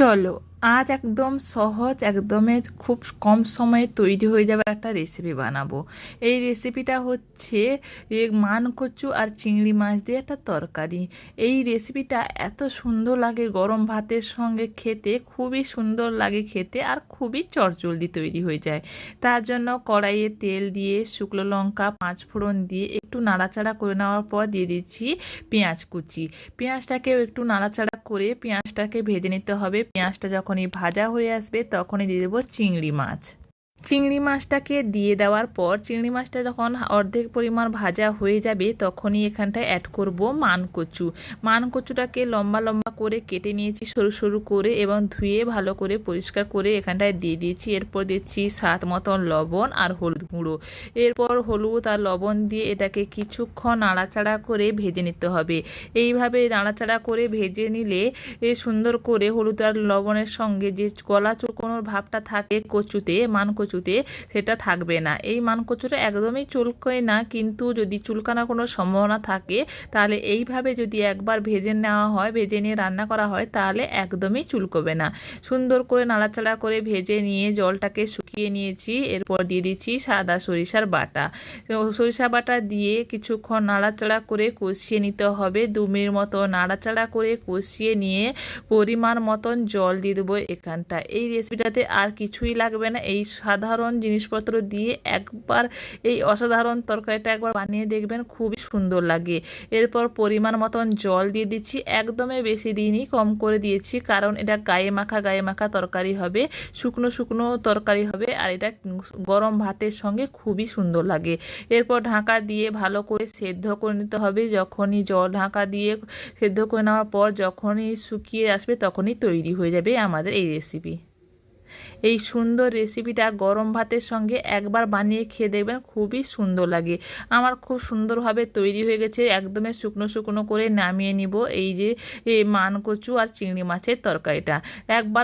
চলো। আজ একদম সহজ, একদমে খুব কম সময়ে তৈরি হয়ে যাবে একটা রেসিপি বানাবো। এই রেসিপিটা হচ্ছে এ মানকচু আর চিংড়ি মাছ দিয়ে একটা তরকারি। এই রেসিপিটা এত সুন্দর লাগে গরম ভাতের সঙ্গে খেতে, খুবই সুন্দর লাগে খেতে আর খুবই চটজলদি তৈরি হয়ে যায়। তার জন্য কড়াইয়ে তেল দিয়ে, শুকনো লঙ্কা, পাঁচ ফোড়ন দিয়ে একটু নাড়াচাড়া করে নেওয়ার পর দিয়ে দিচ্ছি পেঁয়াজ কুচি। পেঁয়াজটাকেও একটু নাড়াচাড়া করে পেঁয়াজটাকে ভেজে নিতে হবে। পেঁয়াজটা যখনই ভাজা হয়ে আসবে তখনই দিয়ে দেবো চিংড়ি মাছ। চিংড়ি মাছটাকে দিয়ে দেওয়ার পর চিংড়ি মাছটা যখন অর্ধেক পরিমাণ ভাজা হয়ে যাবে তখনই এখানটায় অ্যাড করব মানকচু। মানকচুটাকে লম্বা লম্বা করে কেটে নিয়েছি সরু সরু করে এবং ধুয়ে ভালো করে পরিষ্কার করে এখানটায় দিয়ে দিয়েছি। এরপর দিচ্ছি স্বাদ মতন লবণ আর হলুদ গুঁড়ো। এরপর হলুদ আর লবণ দিয়ে এটাকে কিছুক্ষণ নাড়াচাড়া করে ভেজে নিতে হবে। এইভাবে নাড়াচাড়া করে ভেজে নিলে এ সুন্দর করে হলুদ আর লবণের সঙ্গে যে গলা চুলকোনোর ভাবটা থাকে কচুতে মানকচুতে সেটা থাকবে না। এই মানকচুটা একদমই চুলকোয় না, কিন্তু যদি চুলকানোর কোনো সম্ভাবনা থাকে, তাহলে এইভাবে যদি একবার ভেজে নেওয়া হয়, ভেজে নিয়ে রান্না করা হয় তাহলে একদমই চুলকোবে না। সুন্দর করে নাড়াচাড়া করে ভেজে নিয়ে জলটাকে শুকিয়ে নিয়েছি, এরপর দিয়ে দিচ্ছি সাদা সরিষার বাটা। সরিষা বাটা দিয়ে কিছুক্ষণ নাড়াচাড়া করে কষিয়ে নিতে হবে। দু মিনিট মতো নাড়াচাড়া করে কষিয়ে নিয়ে পরিমাণ মতন জল দিয়ে দেবো এখানটা। এই রেসিপিটাতে আর কিছুই লাগবে না। এই সাধারণ জিনিসপত্র দিয়ে একবার এই অসাধারণ তরকারিটা একবার বানিয়ে দেখবেন, খুবই সুন্দর লাগে। এরপর পরিমাণ মতন জল দিয়ে দিচ্ছি। একদমই বেশি দিনই কম করে দিয়েছি, কারণ এটা গায়ে মাখা গায়ে মাখা তরকারি হবে। শুকনো শুকনো তরকারি হবে। আর এটা গরম ভাতের সঙ্গে খুবই সুন্দর লাগে। এরপর ঢাকা দিয়ে ভালো করে সেদ্ধ করে নিতে হবে। যখনই জল ঢাকা দিয়ে সেদ্ধ করে নেওয়ার পর যখনই শুকিয়ে আসবে তখনই তৈরি হয়ে যাবে আমাদের এই রেসিপি এই সুন্দর রেসিপিটা গরম ভাতের সঙ্গে একবার বানিয়ে খেয়ে দেখবেন খুবই সুন্দর লাগে। আমার খুব সুন্দরভাবে তৈরি হয়ে গেছে। একদমই শুকনো শুকনো করে নামিয়ে নিব। এই যে, এ মানকচু আর চিংড়ি মাছের তরকারিটা। একবার